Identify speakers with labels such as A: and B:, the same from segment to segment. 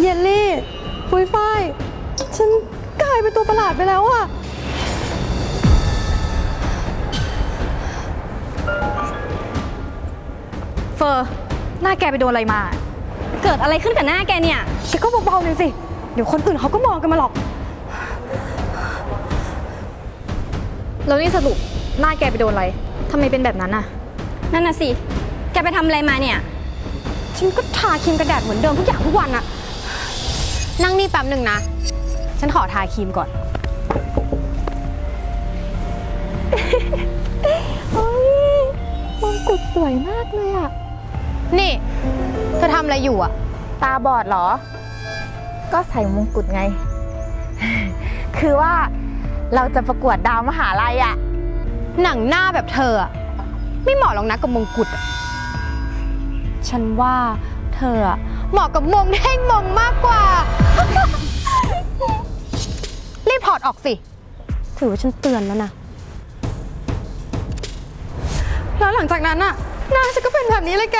A: เยลลี่ปุยฝ้าย ฉันกลายเป็นตัวประหลาดไปแล้วอะ
B: เฟอร์หน้าแกไปโดนอะไรมา
C: เกิดอะไรขึ้นกับหน้าแกเนี่ย
A: แกก็เบาๆหน่อยสิ เดี๋ยวคนอื่นเขาก็มองกันมาหรอก
B: แล้วนี่สรุปหน้าแกไปโดนอะไรทำไมเป็นแบบนั้นน่ะ
C: นั่นน่ะสิ แกไปทำอะไรมาเนี่ย
A: ฉันก็ทาครีมกันแดดเหมือนเดิมทุกอย่างทุกวันอะ นั่งนี่แป๊บหนึ่งนะ ฉันขอทาครีมก่อน โอ้ยมงกุฎสวยมากเลยอะนี่ เธอทำอะไรอยู่อะ
D: ตาบอดเหรอ ก็ใส่มงกุฎไง คือว่าเราจะประกวดดาวมหาลัยอะ
A: หนังหน้าแบบเธออะไม่เหมาะหรอกนะกับมงกุฎอะฉันว่าเธออะ เหมาะกับมงแท่งมงมากกว่า รีบถอดออกสิ ถือว่าฉันเตือนแล้วนะ แล้วหลังจากนั้นอะหน้าฉันก็เป็นแบบนี้เลยแก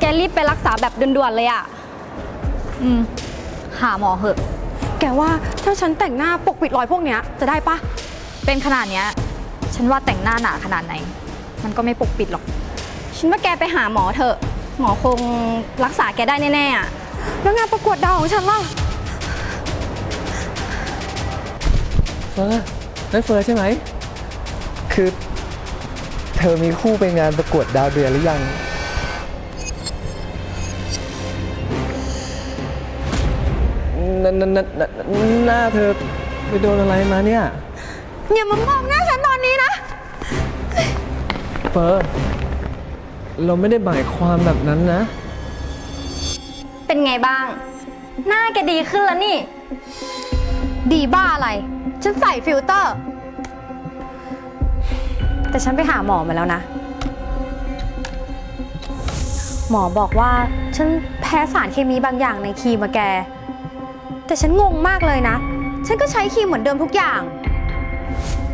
C: แกรีบไปรักษาแบบด่วนๆเลยอะ
B: อืม หาหมอเหอะ
A: แกว่าถ้าฉันแต่งหน้าปกปิดรอยพวกเนี้ยจะได้ปะ
B: เป็นขนาดเนี้ย ฉันว่าแต่งหน้าหนาขนาดไหน มันก็ไม่ปกปิดหรอก
C: ฉันว่าแกไปหาหมอเถอะ หมอคงรักษาแกได้แน่ๆอะ
A: แล้วงานประกวดดาวของฉันล่ะ
E: เฟอร์นั่นเฟอร์ใช่ไหม คือ เธอมีคู่ไปงานประกวดดาวเดือนหรือยัง นั่นนั่นนั่นนั่นหน้าเธอไปโดนอะไรมาเนี่ย
A: อย่ามามองหน้าฉันตอนนี้นะ
E: เฟอร์ เราไม่ได้หมายความแบบนั้นนะ
C: เป็นไงบ้าง หน้าแกดีขึ้นแล้วนี่
A: ดีบ้าอะไร ฉันใส่ฟิลเตอร์ แต่ฉันไปหาหมอมาแล้วนะ หมอบอกว่าฉันแพ้สารเคมีบางอย่างในครีมาแก แต่ฉันงงมากเลยนะ ฉันก็ใช้ครีมเหมือนเดิมทุกอย่าง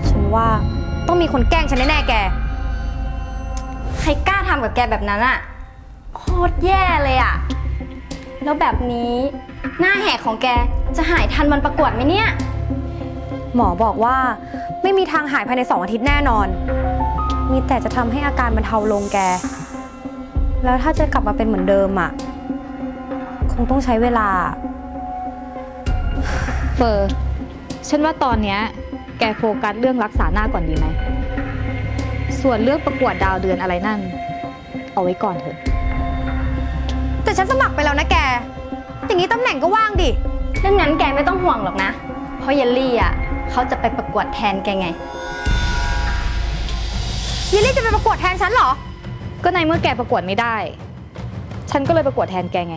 A: ฉันว่าต้องมีคนแกล้งฉันแน่ๆแก
C: ครกล้าทำกับแกแบบนั้นอะโคตรแย่เลยอะแล้วแบบนี้หน้าแหกของแกจะหายทันวันประกวดไหมเนี่ย
A: หมอบอกว่าไม่มีทางหายภายในสองอาทิตย์แน่นอน มีแต่จะทำให้อาการบรรเทาลงแก แล้วถ้าจะกลับมาเป็นเหมือนเดิมอะคงต้องใช้เวลา
B: เฟอร์ฉันว่าตอนเนี้ย แกโฟกัสเรื่องรักษาหน้าก่อนดีไหม ส่วนเรื่องประกวดดาวเดือนอะไรนั่น เอาไว้ก่อนเถอะ
A: แต่ฉันสมัครไปแล้วนะแก อย่างนี้ตำแหน่งก็ว่างดิ
C: เรื่องนั้นแกไม่ต้องห่วงหรอกนะ เพราะเยลลี่อะเขาจะไปประกวดแทนแกไง
A: ยิลลี่จะไปประกวดแทนฉันเหรอ
B: ก็ในเมื่อแกประกวดไม่ได้ ฉันก็เลยประกวดแทนแกไง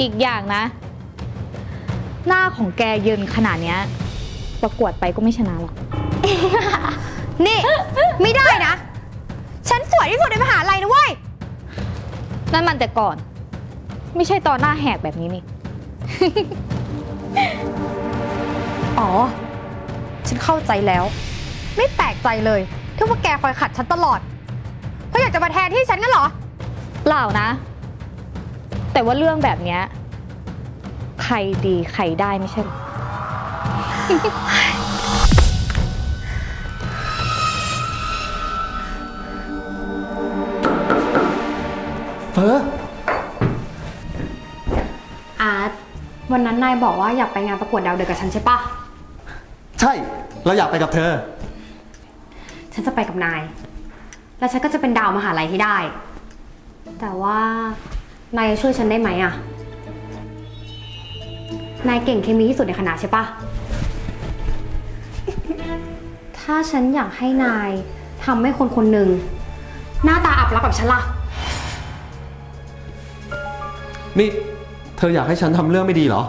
B: อีกอย่างนะ หน้าของแกเยินขนาดเนี้ยประกวดไปก็ไม่ชนะหรอก
A: นี่ ไม่ได้นะ ฉันสวยที่สุดในมหาลัยนะเว้ย
B: นั่นมันแต่ก่อน ไม่ใช่ตอนหน้าแหกแบบนี้นี่
A: อ๋อ ฉันเข้าใจแล้ว ไม่แปลกใจเลยที่ว่าแกคอยขัดฉันตลอด เพราะอยากจะมาแทนที่ฉันงั้นเหรอ
B: เปล่านะ แต่ว่าเรื่องแบบเนี้ย ใครดีใครได้ไม่ใช่หรอ
A: นนั้นนายบอกว่าอยากไปงานประกวดดาวเดือนกับฉันใช่ปะ
E: ใช่ เราอยากไปกับเธอ
A: ฉันจะไปกับนาย แล้วฉันก็จะเป็นดาวมหาลัยที่ได้ แต่ว่านายจะช่วยฉันได้ไหมอะนายเก่งเคมีที่สุดในคณะใช่ปะถ้าฉันอยากให้นายทำให้คนคนหนึ่งหน้าตาอับลักษณ์แบบฉันล่ะ
E: นี่ เธออยากให้ฉันทำเรื่องไม่ดีเหรอ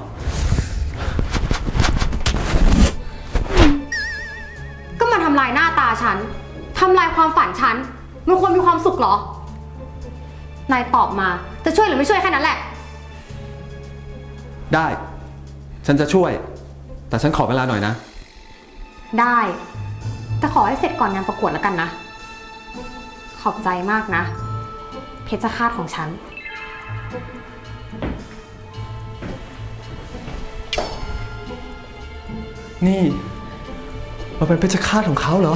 E: ั
A: นทำลายความฝันฉัน มันควรมีความสุขเหรอ นายตอบมา จะช่วยหรือไม่ช่วยแค่นั้นแหละ
E: ได้ ฉันจะช่วย แต่ฉันขอเวลาหน่อยนะ
A: ได้ แต่ขอให้เสร็จก่อนงานประกวดแล้วกันนะ ขอบใจมากนะ เพชรคาตของฉัน
E: นี่ มันเป็นเพชรคาตของเขาเหรอ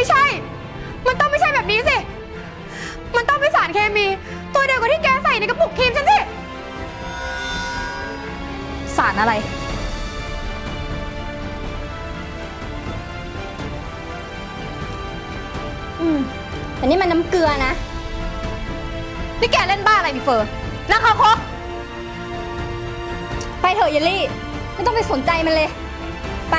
A: ไม่ใช่ มันต้องไม่ใช่แบบนี้สิ มันต้องเป็นสารเคมี ตัวเดียวกับที่แกใส่ในกระปุกครีมฉันสิ
B: สารอะไร
C: อืมอันนี้มันน้ำเกลือนะ
B: นี่แกเล่นบ้าอะไรนี่เฟอร์นั่งคาคก
C: ไปเถอะเยลลี่ ไม่ต้องไปสนใจมันเลย ไป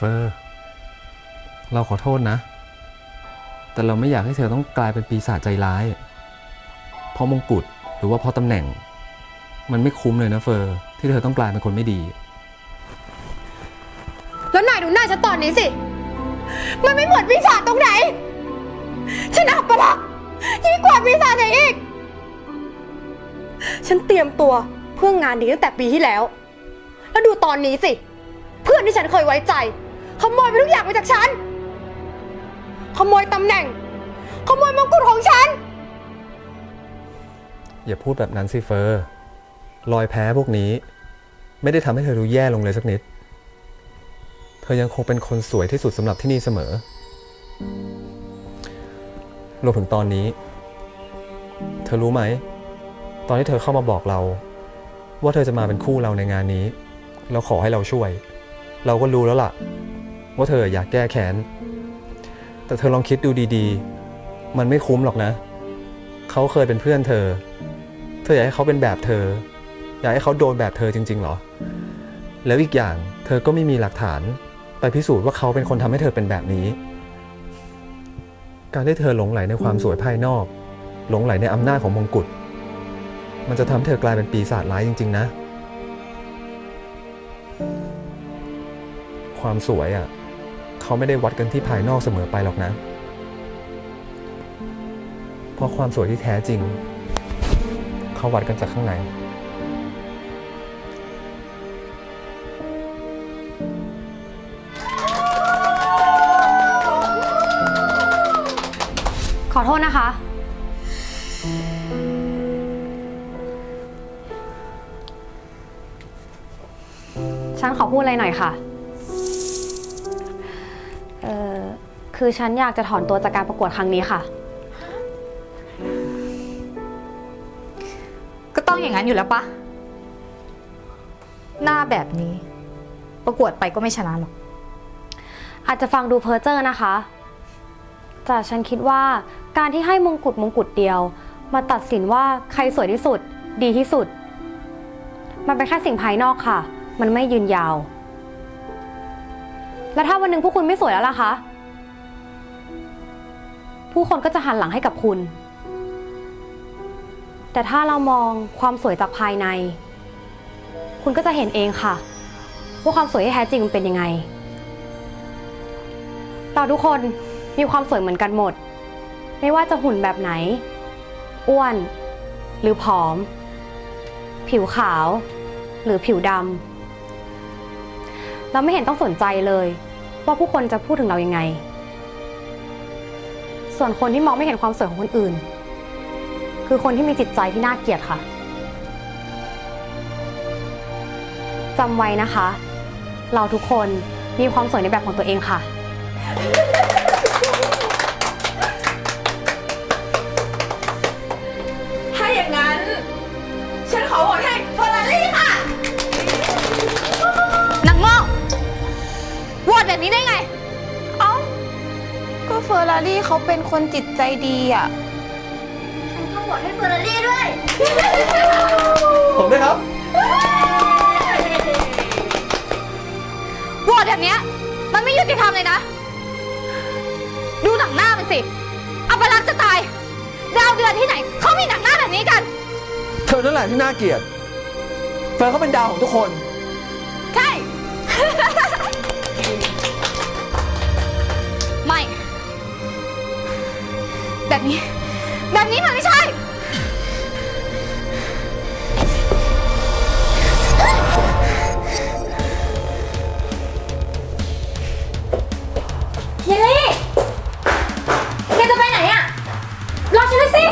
E: เฟอร์ เราขอโทษนะ แต่เราไม่อยากให้เธอต้องกลายเป็นปีศาจใจร้าย เพราะมงกุฎหรือว่าเพราะตำแหน่ง มันไม่คุ้มเลยนะเฟอร์ ที่เธอต้องกลายเป็นคนไม่ดี
A: แล้วนายดูหน้าฉันตอนนี้สิ มันไม่เหมือนปีศาจตรงไหน ฉันอับปลักยิ่งกว่าปีศาจไหนอีก ฉันเตรียมตัวเพื่องานนี้ตั้งแต่ปีที่แล้ว แล้วดูตอนนี้สิ เพื่อนที่ฉันเคยไว้ใจ ขโมยไปทุกอย่างไปจากฉัน ขโมยตำแหน่ง ขโมยมงกุฎของฉัน
E: อย่าพูดแบบนั้นสิเฟอร์รอยแพ้พวกนี้ ไม่ได้ทำให้เธอดูแย่ลงเลยสักนิด เธอยังคงเป็นคนสวยที่สุดสำหรับที่นี่เสมอรวมถึงตอนนี้ เธอรู้ไหม ตอนที่เธอเข้ามาบอกเรา ว่าเธอจะมาเป็นคู่เราในงานนี้แล้วขอให้เราช่วย เราก็รู้แล้วล่ะ ว่าเธออยากแก้แค้น แต่เธอลองคิดดูดีๆ มันไม่คุ้มหรอกนะ เขาเคยเป็นเพื่อนเธอ เธออยากให้เขาเป็นแบบเธอ อยากให้เขาโดนแบบเธอจริงๆหรอ แล้วอีกอย่างเธอก็ไม่มีหลักฐาน ไปพิสูจน์ว่าเขาเป็นคนทำให้เธอเป็นแบบนี้ การที่เธอหลงไหลในความสวยภายนอก หลงไหลในอำนาจของมงกุฎ มันจะทำให้เธอกลายเป็นปีศาจร้ายจริง ๆ นะความสวยอะ เขาไม่ได้วัดกันที่ภายนอกเสมอไปหรอกนะ เพราะความสวยที่แท้จริง เขาวัดกันจากข้างใน
A: ขอโทษนะคะ ฉันขอพูดอะไรหน่อยค่ะ คือฉันอยากจะถอนตัวจากการประกวดครั้งนี้ค่ะ
B: ก็ต้องอย่างนั้นอยู่แล้วปะ หน้าแบบนี้ ประกวดไปก็ไม่ชนะหรอก
A: อาจจะฟังดูเพ้อเจ้อนะคะ แต่ฉันคิดว่าการที่ให้มงกุฎมงกุฎเดียว มาตัดสินว่าใครสวยที่สุด ดีที่สุด มันเป็นแค่สิ่งภายนอกค่ะ มันไม่ยืนยาว แล้วถ้าวันหนึ่งพวกคุณไม่สวยแล้วล่ะคะ ผู้คนก็จะหันหลังให้กับคุณ แต่ถ้าเรามองความสวยจากภายใน คุณก็จะเห็นเองค่ะ ว่าความสวยที่แท้จริงมันเป็นยังไง เราทุกคนมีความสวยเหมือนกันหมด ไม่ว่าจะหุ่นแบบไหน อ้วน หรือผอม ผิวขาว หรือผิวดำเราไม่เห็นต้องสนใจเลย ว่าผู้คนจะพูดถึงเรายังไง ส่วนคนที่มองไม่เห็นความสวยของคนอื่น คือคนที่มีจิตใจที่น่าเกลียดค่ะจำไว้นะคะ เราทุกคนมีความสวยในแบบของตัวเองค่ะ
D: ถ้าอย่างนั้น ฉันขอโหวตให้เฟอร์รารี่ค่ะ
B: นางโง่โหวตแบบนี้ได้ไง
D: เอ้าก็เฟ อร์รารี่เขาเป็นคนจิตใจดีอะ
C: ฉันก็โหวตให้เฟอร์รารี่ด้วย
E: ผมด้วยครับ
B: โหวตแบบเนี้ยมันไม่ยุติธรรมเลยนะสิเอาไปรักจะตาย ดาวเดือนที่ไหน เขามีหนังหน้าแบบนี้กัน
E: เธอนั่นแหละที่น่าเกลียด เฟิร์นเขาเป็นดาวของทุกคน
B: แบบนี้ แบบนี้มันไม่ใช่
C: เยลลี่แกจะไปไหนอะรอฉันด้วยสิ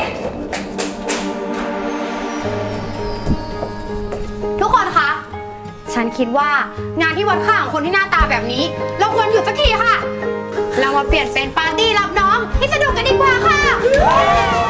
A: ทุกคนคะ ฉันคิดว่างานที่วัดค่าของคนที่หน้าตาแบบนี้ เราควรหยุดสักทีค่ะ มาเปลี่ยนเป็นปาร์ตี้รับน้องให้สนุกกันดีกว่าค่ะ